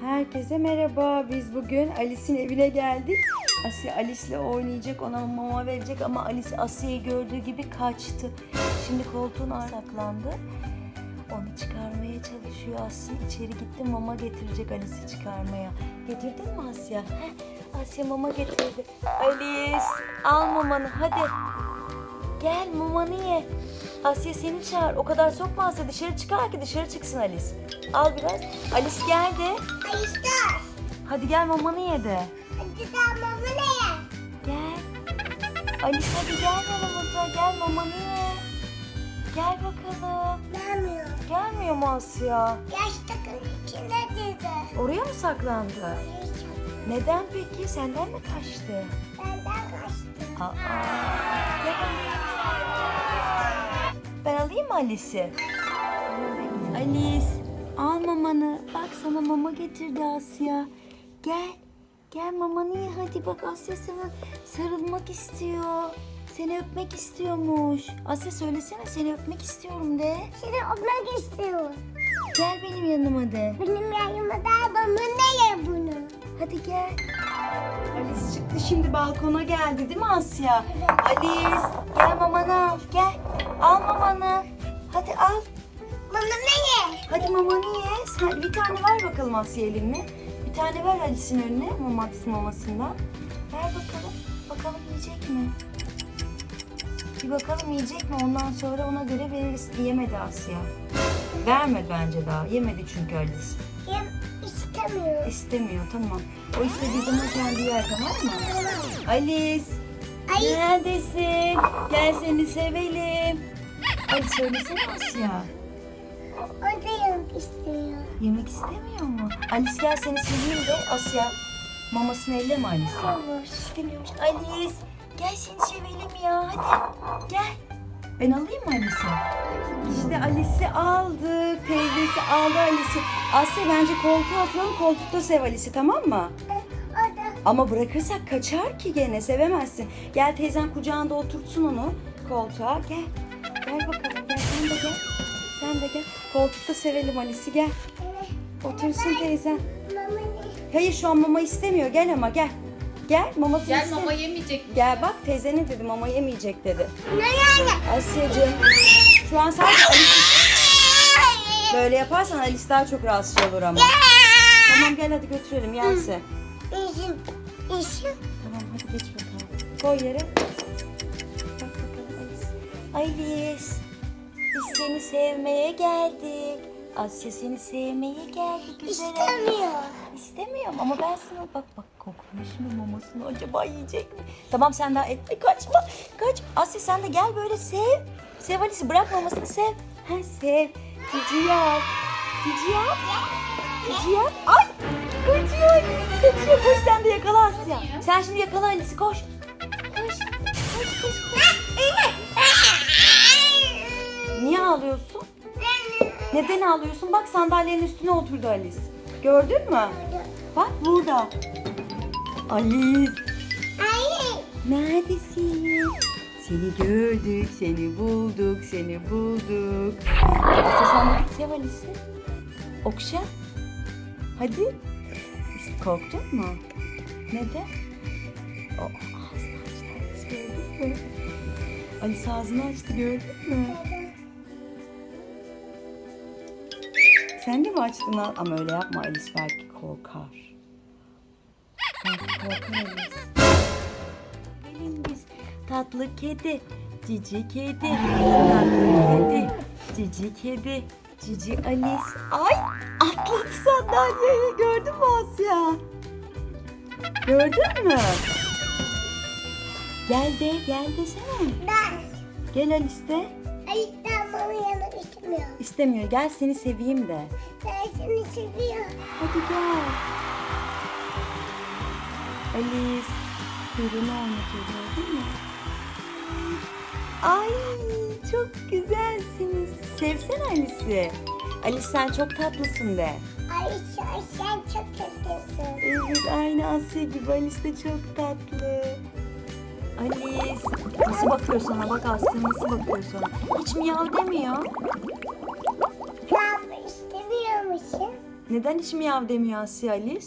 Herkese merhaba. Biz bugün Alice'in evine geldik. Asya Alice'le oynayacak, ona mama verecek ama Alice Asya'yı gördüğü gibi kaçtı. Şimdi koltuğun arkasına saklandı. Onu çıkarmaya çalışıyor Asya. içeri gitti mama getirecek Alice'i çıkarmaya. Getirdin mi Asya? Heh, Asya mama getirdi. Alice al mamanı hadi. Gel mamanı ye. Asya seni çağır. O kadar sokma Asya dışarı çıkar ki dışarı çıksın Alice. Al biraz. Alice gel de. Ay işte. Hadi gel mamanı ye de. Hadi bu ne ya? Gel. Alice hadi gel yanımıza. Gel mamanı ye. Gel bakalım. Gelmiyor. Gelmiyor mu Asya? Yaş takım içinde dedi. Oraya mı saklandı? Neden peki? Senden mi kaçtı? Benden kaçtı. Aa. Gel Alice'i? Alice al mamanı. Bak sana mama getirdi Asya. Gel. Gel mamanı ye hadi bak Asya sana sarılmak istiyor. Seni öpmek istiyormuş. Asya söylesene seni öpmek istiyorum de. Seni öpmek istiyorum. Gel benim yanıma de. Benim yanıma da ne ya bunu? Hadi gel. Alice çıktı şimdi balkona geldi değil mi Asya? Alice gel mamanı al gel. Al mamanı. Hadi al. Bana ne ye? Hadi mamanı ye. Sen bir tane ver bakalım Asya eline. Bir tane ver Alice'in önüne maması mamasından. Ver bakalım. Bakalım yiyecek mi? Bir bakalım yiyecek mi? Ondan sonra ona göre veririz. Yemedi Asya. Vermedi bence daha. Yemedi çünkü Alice. Yem istemiyor. İstemiyor tamam. O istediği zaman kendi yer tamam mı? Alice. Ay. Neredesin? Gel seni sevelim. Ay söylesene Asya. O da yemek istiyor. Yemek istemiyor mu? Alice gel seni seveyim de Asya. Mamasını elleme Alice. Olur. İstemiyormuş. Alice gel seni sevelim ya hadi. Gel. Ben alayım mı Alice'i? İşte Alice'i aldık. Teyzesi aldı Alice'i. Asya bence koltuğa atalım. Koltukta sev Alice'i tamam mı? O da Ama bırakırsak kaçar ki gene sevemezsin. Gel teyzen kucağında oturtsun onu koltuğa. Gel. Gel bakalım gel sen de gel. Sen de gel. Koltukta sevelim Alice'i gel. Otursun teyzen. ne? Hayır şu an mama istemiyor. Gel ama gel. Gel mamasını Gel istemiyor. mama yemeyecek? Gel bak teyzenin dedi mama yemeyecek dedi. Ne yani? Asya'cığım şu an sadece Alice böyle yaparsan Alice daha çok rahatsız olur ama. Tamam gel hadi götürelim. İşim. İşim. Tamam hadi geç bakalım. Koy yere. Alice. Biz seni sevmeye geldik. Asya seni sevmeye geldi güzel. İstemiyor. İstemiyorum ama ben sana bak bak kokmuş mu mamasını acaba yiyecek mi? Tamam sen daha etme kaçma. Kaç. Asya sen de gel böyle sev. Sev Alice'i bırak mamasını sev. Ha sev. Cici yap. Cici yap. Cici yap. Ay kaçıyor Alice kaçıyor. Koş sen de yakala Asya. Sen şimdi yakala Alice'i koş. Koş. Koş koş koş. Niye ağlıyorsun? Neden ağlıyorsun? Bak sandalyenin üstüne oturdu Alice. Gördün mü? Bak burada. Alice Ay. neredesin? Seni gördük, seni bulduk, seni bulduk. Asya sen de git sev Alice'i. Okşa. Hadi. Korktun mu? Neden? O ağzını açtı Alice gördün mü? Alice ağzını açtı gördün mü? Mi açtın al? Ama öyle yapma Alice belki korkar. Belki korkar Alice. Gelin biz tatlı kedi, cici kedi, tatlı kedi, cici kedi, cici Alice. Ay atladı sandalyeye gördün mü Asya? Gördün mü? Gel de gel desene. Ben. Gel Alice de. İstemiyor. İstemiyor. Gel seni seveyim de. Ben seni seviyorum. Hadi gel. Alice. Kuyruğunu oynatıyor gördün mü? Ay çok güzelsiniz. Sevsene Alice'i. Alice sen çok tatlısın de. Ay sen, çok kötüsün. Evet aynı Asya gibi Alice de çok tatlı. Alice nasıl bakıyor sana bak Asya nasıl bakıyor sana. Hiç miyav demiyor. Tamam istemiyor musun? Neden hiç miyav demiyor Asya Alice?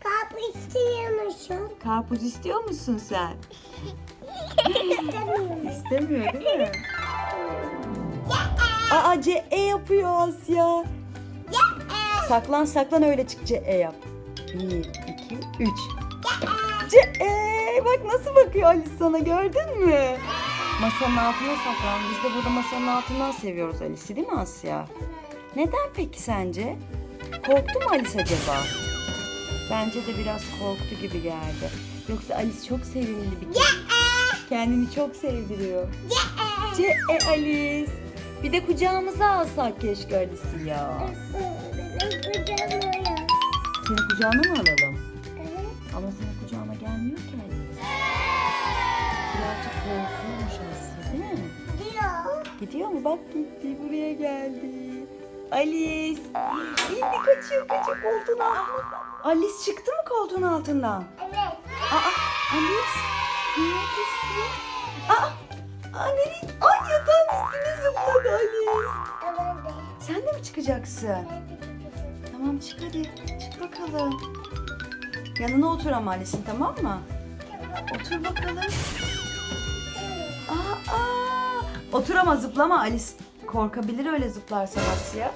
Kapı istiyormuşum. Karpuz istiyor musun sen? İstemiyorum. İstemiyor değil mi? Aa C E yapıyor Asya. Saklan saklan öyle çık C E yap. Bir, iki, üç. Bakıyor Alice sana gördün mü? Masanın altına saklan. Biz de burada masanın altından seviyoruz Alice'i değil mi Asya? Neden peki sence? Korktu mu Alice acaba? Bence de biraz korktu gibi geldi. Yoksa Alice çok sevimli bir kedi. Kendini çok sevdiriyor. C e Alice. Bir de kucağımıza alsak keşke Alice'i ya. Seni kucağına mı alalım? Ama senin kucağına gelmiyor ki Alice. Birazcık korkuyormuş Asya değil mi? Diyor. Gidiyor mu? Bak gitti. Buraya geldi. Alice. İndi kaçıyor kaçıyor koltuğun altına. Alice çıktı mı koltuğun altından? Evet. Aa Alice. Neredesin? Aa. Aa nereye? Ay yatağın üstüne zıpladı Alice. Evet. Sen de mi çıkacaksın? Tamam çık hadi. Çık bakalım. Yanına otur ama Alice'in tamam mı? Otur bakalım. Aa, aa. Otur ama zıplama Alice. Korkabilir öyle zıplarsan Asya.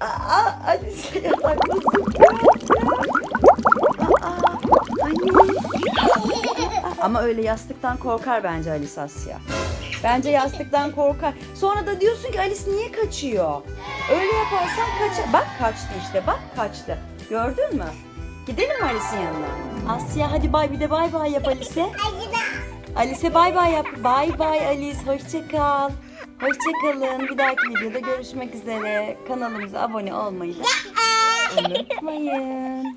Aa, Alice yatakta zıplıyor. Aa, Alice. Ama öyle yastıktan korkar bence Alice Asya. Bence yastıktan korkar. Sonra da diyorsun ki Alice niye kaçıyor? Öyle yaparsan kaçar. Bak kaçtı işte bak kaçtı. Gördün mü? Gidelim Alice'in yanına? Asya hadi bay bir de bay bay yap Alice'e. Alice'e bay bay yap. Bay bay Alice. Hoşça kal. Hoşça kalın. Bir dahaki videoda görüşmek üzere. Kanalımıza abone olmayı da unutmayın.